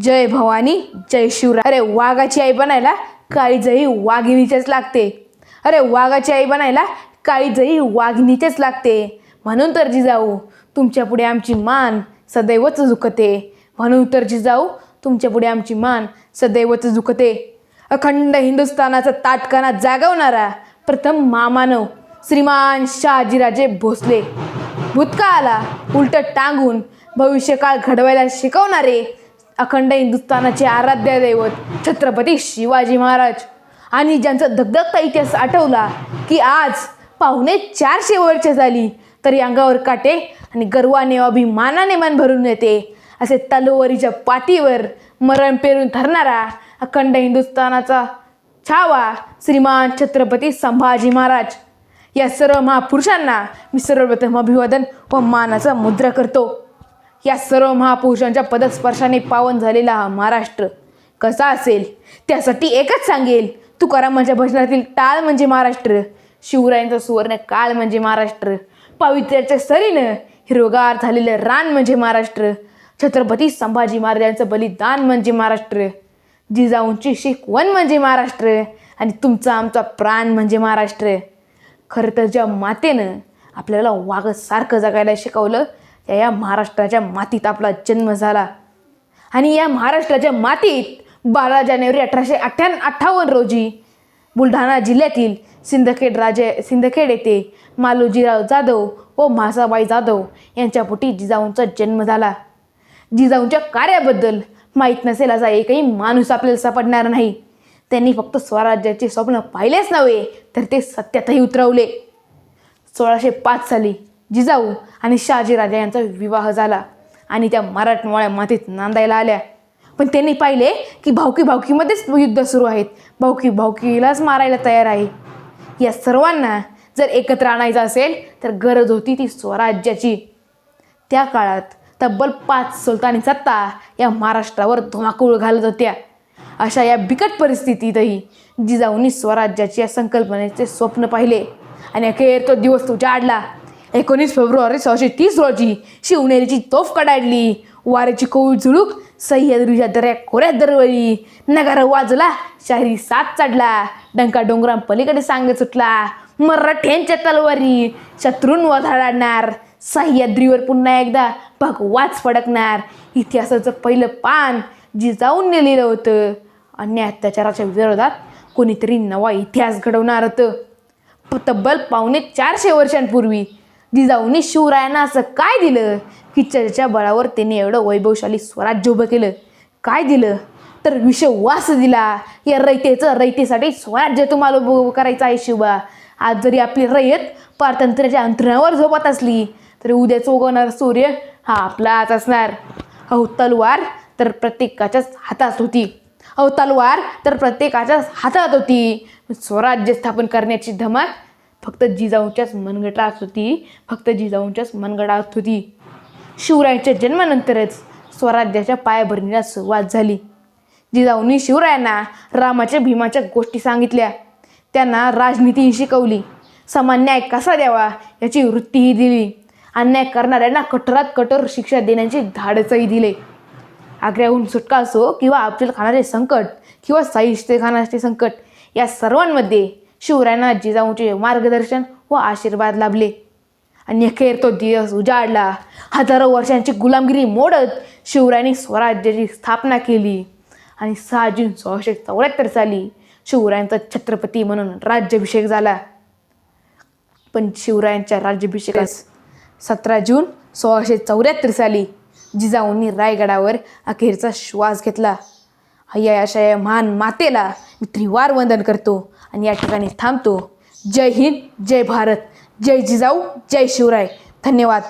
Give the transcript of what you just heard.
जय भवानी जय शिवराय. अरे वाघाची आई बनायला काळीजही वाघिणीचेच लागते. अरे वाघाची आई बनायला काळीजही वाघिणीचेच लागते. म्हणून तर जिजाऊ तुमच्यापुढे आमची मान सदैवच झुकते. म्हणून तर जिजाऊ तुमच्यापुढे आमची मान सदैवच झुकते. अखंड हिंदुस्थानाचा ताटकाना जागवणारा प्रथम मामानव श्रीमान शहाजीराजे भोसले. भूतकाळाला उलट टांगून भविष्यकाळ घडवायला शिकवणारे अखंड हिंदुस्थानाचे आराध्य दैवत छत्रपती शिवाजी महाराज. आणि ज्यांचा धगधगता इतिहास आठवला की आज पाहुणे चारशे वर्ष झाली तरी अंगावर काटे आणि गर्वाने अभिमानाने मन भरून येते. असे तलवारीच्या पाठीवर मरण पेरून धरणारा अखंड हिंदुस्थानाचा छावा श्रीमान छत्रपती संभाजी महाराज. या सर्व महापुरुषांना मी सर्वप्रथम अभिवादन व मानाचा मुद्रा करतो. या सर्व महापुरुषांच्या पदस्पर्शाने पावन झालेला हा महाराष्ट्र कसा असेल? त्यासाठी एकच सांगेल तुकारामांच्या भजनातील टाळ म्हणजे महाराष्ट्र शिवरायांचा सुवर्ण काळ म्हणजे महाराष्ट्र पावित्र्याच्या सरीनं हिरवगार झालेलं रान म्हणजे महाराष्ट्र छत्रपती संभाजी महाराजांचं बलिदान म्हणजे महाराष्ट्र जिजाऊंची शिकवण म्हणजे महाराष्ट्र आणि तुमचा आमचा प्राण म्हणजे महाराष्ट्र. खरं तर ज्या मातेनं आपल्याला वाघसारखं जगायला शिकवलं त्या या महाराष्ट्राच्या मातीत आपला जन्म झाला. आणि या महाराष्ट्राच्या मातीत बारा जानेवारी अठराशे अठ्ठ्या अठ्ठावन्न रोजी बुलढाणा जिल्ह्यातील सिंदखेड राजे सिंदखेड येथे मालोजीराव जाधव व म्हासाबाई जाधव यांच्या पोटी जिजाऊंचा जन्म झाला. जिजाऊंच्या कार्याबद्दल माहीत नसेल असा एकही माणूस आपल्याला सापडणार नाही. त्यांनी फक्त स्वराज्याचे स्वप्न पाहिलेच नव्हे तर ते सत्यातही उतरवले. सोळाशे पाच साली जिजाऊ आणि शहाजीराजा यांचा विवाह झाला. आणि त्या मराठमोळ्या मातीत नांदायला आल्या. पण त्यांनी पाहिले की भावकी भावकीमध्येच युद्ध सुरू आहेत. भावकी भावकीलाच मारायला तयार आहे. या सर्वांना जर एकत्र आणायचं असेल तर गरज होती ती स्वराज्याची. त्या काळात तब्बल पाच सुलतानी सत्ता या महाराष्ट्रावर धुमाकूळ घालत होत्या. अशा या बिकट परिस्थितीतही जिजाऊंनी स्वराज्याच्या या संकल्पनेचे स्वप्न पाहिले. आणि अखेर तो दिवस उजाडला. एकोणीस फेब्रुवारी सोळाशे तीस रोजी शिवनेरीची तोफ कडाडली. वाऱ्याची कोविड झुळूक सह्याद्रीच्या दऱ्या खोऱ्यात दरवळी नगारा वाजला शाहिरी साथ चढला डंका डोंगरा पलीकडे सांग सुटला. मराठ्यांच्या तलवारी शत्रून वधाडणार सह्याद्रीवर पुन्हा एकदा भगवाच फडकणार. इतिहासाचं पहिलं पान जिजाऊन नेलेलं होतं. अन्याय अत्याचाराच्या विरोधात कोणीतरी नवा इतिहास घडवणार होतं. तब्बल पावणे चारशे वर्षांपूर्वी जिजाऊंनी शिवरायांना असं काय दिलं? की चर्चा बळावर त्यांनी एवढं वैभवशाली स्वराज्य उभं केलं. काय दिलं? तर विषवास दिला. या रयतेचं रयतेसाठी स्वराज्य तुम्हाला उभं करायचं आहे शिवा. आज जरी आपली रयत पारतंत्र्याच्या अंतरावर झोपत असली तरी उद्याच चोगवणार सूर्य हा आपलाच असणार. अहो तलवार तर प्रत्येकाच्याच हातात होती. अहो तलवार तर प्रत्येकाच्याच हातात होती. स्वराज्य स्थापन करण्याची धमक फक्त जिजाऊंच्याच मनगटात होती फक्त जिजाऊंच्याच मनगटात होती शिवरायांच्या जन्मानंतरच स्वराज्याच्या पायाभरणीला सुरुवात झाली. जिजाऊंनी शिवरायांना रामाच्या भीमाच्या गोष्टी सांगितल्या. त्यांना राजनीती शिकवली. समान न्याय कसा द्यावा याची वृत्तीही दिली. अन्याय करणाऱ्यांना कठोरात कठोर शिक्षा देण्याचे धाडसही दिले. आग्र्याहून सुटका असो किंवा अफजल खानाचे संकट किंवा साहित्य खानाचे संकट या सर्वांमध्ये शिवरायांना जिजाऊंचे मार्गदर्शन व आशीर्वाद लाभले. आणि अखेर तो दिवस उजाडला. हजारो वर्षांची गुलामगिरी मोडत शिवरायांनी स्वराज्याची स्थापना केली. आणि सहा जून सोळाशे चौऱ्याहत्तर साली शिवरायांचा छत्रपती म्हणून राज्याभिषेक झाला. पण शिवरायांच्या राज्याभिषेकास सतरा जून सोळाशे चौऱ्याहत्तर साली जिजाऊंनी रायगडावर अखेरचा श्वास घेतला. या अशा या महान मातेला मी त्रिवार वंदन करतो. आणि या ठिकाणी थांबतो. जय हिंद जय भारत. जय जिजाऊ जय शिवराय. धन्यवाद.